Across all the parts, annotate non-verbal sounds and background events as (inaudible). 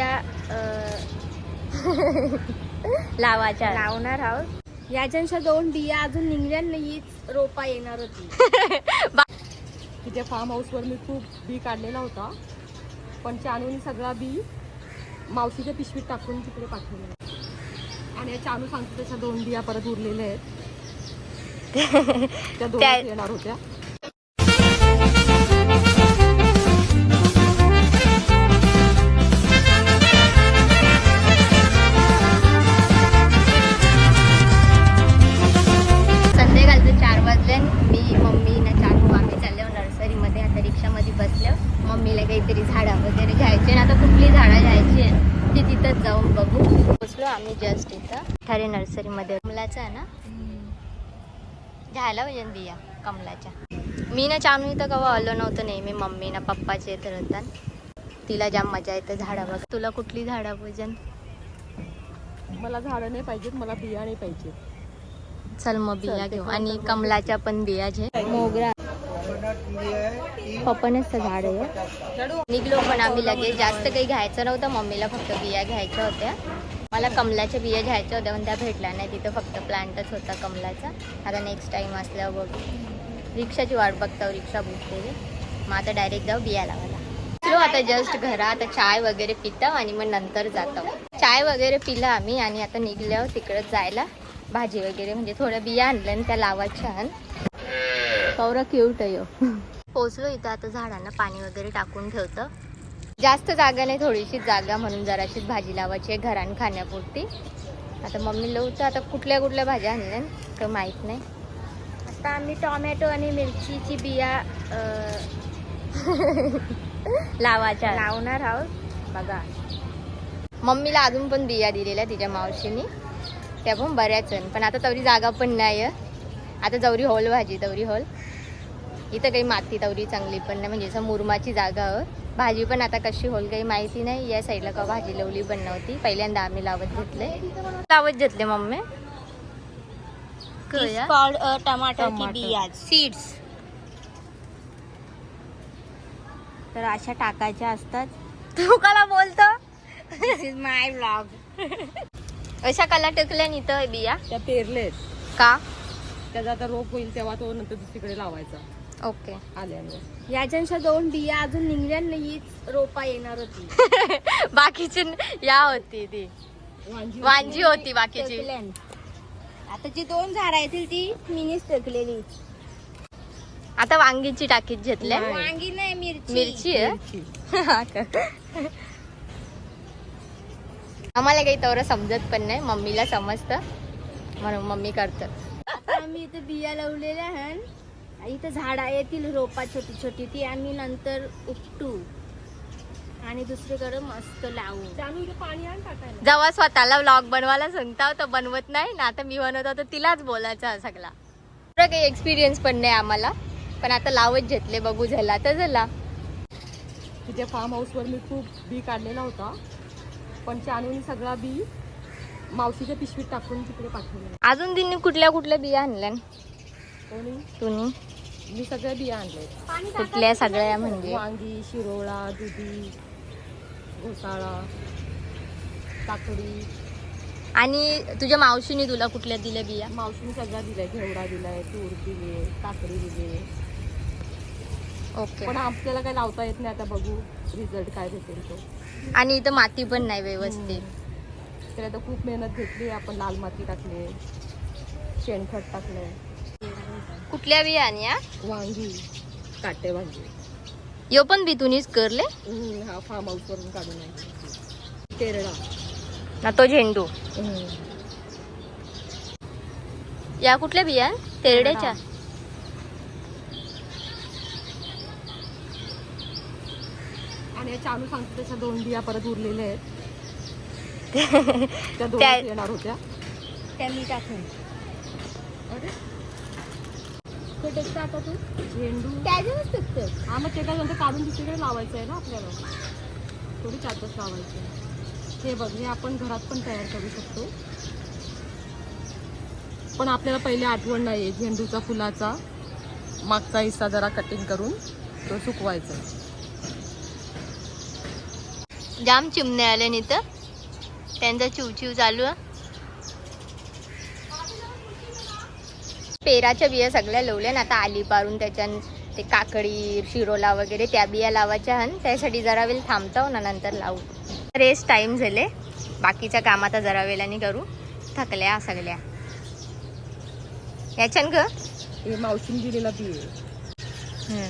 बिया लावाच्या. लावणार आहोत. याच्याच्या दोन बिया अजून निघल्या नाहीच रोपा येणार होती. तिच्या फार्म हाऊसवर मी खूप बी काढलेला होता. पण चानूने सगळा बी मावशीच्या पिशवीत टाकून तिकडे पाठवले. आणि या चानू सांगतो त्याच्या दोन बिया परत उरलेल्या आहेत. (laughs) त्या दोन येणार होत्या. मम्मीला काहीतरी झाडं वगैरे घ्यायचे आणि आता कुठली झाडं घ्यायची आहे ती तिथंच जाऊन बघू. पोचलो आम्ही जस्ट इथं. ठारे नर्सरीमध्ये. कमलाचा आहे ना? घ्यायला पाहिजे बिया कमलाच्या. मी ना चानू इथं कवा आलो नव्हतं नेहमी मम्मी ना पप्पाचे येत राहतात. तिला जाम मजा येते झाडं बघ. तुला कुठली झाडं पाहिजे मला झाडं नाही पाहिजेत मला बिया नाही पाहिजे चल मग बिया घेऊ. आणि. कमलाच्या पण बिया घे. मोगरा. पप्पानेच झाड आहे. निघलो पण आम्ही लगेच. जास्त काही घ्यायचं नव्हतं. मम्मीला फक्त बिया घ्यायच्या होत्या. मला कमलाच्या बिया घ्यायच्या होत्या पण त्या भेटल्या नाही. तिथं फक्त प्लांटच होता कमलाचा. आता नेक्स्ट टाइम असल्यावर बघू. रिक्षाची वाट बघता रिक्षा बुक केली मग आता डायरेक्ट जाऊ बिया लावायला. चलो आता जस्ट घरात आता चाय वगैरे पितो आणि मग नंतर जातो चाय वगैरे पिलं आम्ही आणि आता निघल्यावर तिकडं जायला भाजी वगैरे म्हणजे थोडं बिया आणलं आणि त्या लावायच्या छान. कौरा क्यूट आहे. पोचलो इथं आता झाडांना पाणी वगैरे टाकून ठेवतं. जास्त जागा नाही थोडीशीच जागा म्हणून जराशीच भाजी लावायची आहे घरान खाण्यापुरती. आता मम्मी लवचं आता कुठल्या कुठल्या भाज्या आणल्या काही माहीत नाही. आता आम्ही टोमॅटो आणि मिरचीची बिया अं, (laughs) लावाच्या लावणार आहोत. बघा. मम्मीला अजून पण बिया दिलेल्या तिच्या मावशीनी. त्या पण बऱ्याच पण आता तवरी जागा पण नाही आता जवरी होल भाजी तवरी होल. इथं काही माती तवरी चांगली पण नाही म्हणजे असं मुरमाची जागा आहे. भाजी पण आता कशी होल काही माहिती नाही. या साईडला का भाजी लावली पण नव्हती. पहिल्यांदा आम्ही लावत घेतले. लावत घेतले मम्मी? टमाटर की टमाटर. बिया सीड्स तर अशा टाकायच्या असतात. तू कला बोलतो? दिस इज माय ब्लॉग अशा कला टाकल्या इथं बिया. त्या पेरलेत. का? त्याचा आता रोप होईल तेव्हा तो नंतर दुसरीकडे लावायचा. ओके. याच्याच्या दोन बिया अजून निघल्या नाहीच रोपा येणार होती. (laughs) बाकीची या होती ती. वांजी वांजी होती बाकीची. आता जी दोन झाड येतील ती मिनीच टकलेली. आता वांगीची टाकीत घेतल्या. नाही. वांगी नाही मिरची. मिरची आहे? मिरची. आम्हाला काही तेवढं समजत पण नाही. मम्मीला समजतं. म्हणून मम्मी करतं आता आम्ही इथं बिया लावलेल्या आहेत. इथं झाडा येतील रोपा छोटी छोटी ती आम्ही नंतर उपटू. आणि दुसरीकडे मस्त लावू. पाणी आण टाकायला. जेव्हा स्वतःला व्लॉग बनवायला सांगता तर बनवत नाही ना आता मी बनवतो तर तिलाच बोलायचं हा सगळा. एवढा काही एक्सपिरियन्स पण नाही आम्हाला पण आता लावत घेतले बघू झाला तर झाला. तिच्या फार्म हाऊसवर मी खूप बी काढलेला होता. पण चानूने सगळा बी मावशीच्या पिशवीत टाकून तिकडे पाठवले अजून तिने कुठल्या कुठल्या बिया आणल्या तुम्ही? मी सगळ्या बिया आणल्या कुठल्या सगळ्या म्हणजे? वांगी शिरोळा दुधी घोसाळा काकडी. आणि तुझ्या मावशीने तुला कुठल्या दिल्या बिया? मावशीने सगळ्या दिल्या. घेवडा दिलाय तूर दिले काकडी दिले ओके. पण आपल्याला काही लावता येत नाही. आता बघू रिझल्ट काय भेटेल तो. आणि इथं माती पण नाही व्यवस्थित. तर आता खूप मेहनत घेतली आपण लाल माती टाकले शेणखत टाकले कुठल्या बिया आणि या वांगी. काटे वांगी. यो पण बी तुम्हीच करले हम्म, हा फार्म हाऊस वरून काढून केरळा. ना तो झेंडू. या कुठल्या बिया? तेरड्याच्या. आणि या चालू सांगतो त्याच्या दोन बिया परत उरलेल्या आहेत. (laughs) त्या दोन त्या- येणार होत्या. त्या मी टाकून. अरे. आता तू? झेंडू. हा मग ते काय काढून दुसरीकडे लावायचं आहे ना आपल्याला? थोडी चातच लावायचं हे बघ हे आपण घरात पण तयार करू शकतो. पण आपल्याला पहिले आठवण नाही आहे झेंडूचा फुलाचा. मागचा हिस्सा जरा कटिंग करून तो सुकवायचा जाम चिमणे आले नाही तर त्यांचा चिवचिव चालू आहे. पेराच्या बिया सगळ्या लावल्या ना आता आली पारून त्याच्यान ते काकडी शिरोला वगैरे त्या बिया लावायच्या हन त्यासाठी जरा वेळ थांबतो ना नंतर लावू. रेस्ट टाइम झाले. बाकीच्या काम आता जरा वेळाने करू. थकल्या सगळ्या. याच्यान ग? मावशीने दिलेला बी.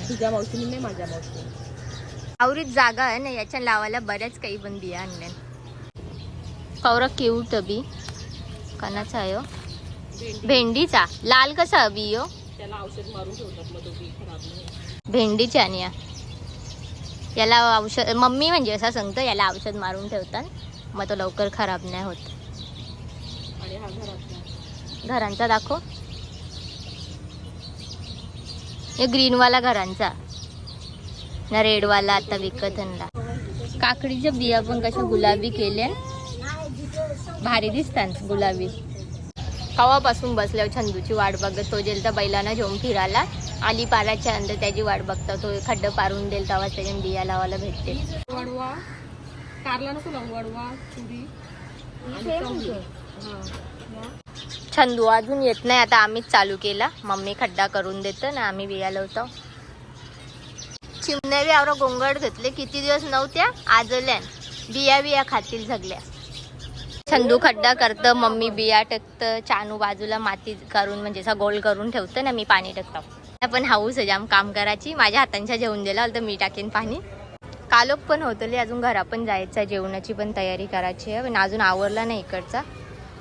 तुझ्या मावशीने नाही माझ्या मावशीने. आवरीत जागा आहे ना याच्या लावायला बऱ्याच काही पण बिया आणल्या कौरा क्यूट बी. कणाचा आहे हो? भेंडीचा. लाल कसा बी हो? त्याला औषध मारून ठेवतात मग तो बी खराब नाही भेंडीची आणि या. याला औषध मम्मी म्हणजे असं सांगतो याला औषध मारून ठेवतात मग तो लवकर खराब नाही होत. आणि हा घरांचा दाखव. हे ग्रीनवाला घरांचा. ना रेडवाला आता विकत आणला. काकडीच्या बिया पण कशा गुलाबी केल्या. भारी दिसतात गुलाबी. कवापासून बसल्यावर छंदूची वाट बघत तो जेल तर बैलांना घेऊन फिरायला आली. पाराच्या अंदर त्याची वाट बघता तो खड्ड पारून देईल तेव्हा त्याच्या बिया लावायला भेटते वडवा. कारला नको लावू वडवा. हा. छंदू अजून येत नाही आता आम्हीच चालू केला. मम्मी खड्डा करून देतं ना आम्ही बिया लावतो. चिमण्या बी आवरा गोंगड घेतले किती दिवस नव्हत्या? आजल्यान. बिया बिया खातील सगळ्या. छंदू खड्डा करतं मम्मी बिया टाकतं चानू बाजूला माती करून म्हणजे असा गोल करून ठेवतं ना मी पाणी टाकतो. पण हाऊस आहे जाम काम करायची. माझ्या हातांच्या जेवण दिला तर मी टाकेन पाणी. कालोख पण होतले अजून घरा पण जायचं जेवणाची पण तयारी करायची आहे. पण अजून आवरला नाही इकडचा.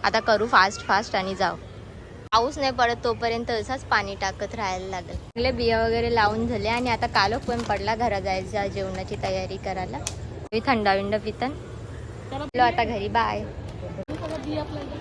आता करू फास्ट फास्ट आणि जाऊ. पाऊस नाही पडत तोपर्यंत असंच पाणी टाकत राहायला लागेल. चांगले बिया वगैरे लावून झाले आणि आता कालोख पण पडला घरा जायचा जेवणाची तयारी करायला. थंडा विंड पितन. चलो आता घरी बाय आपल्याला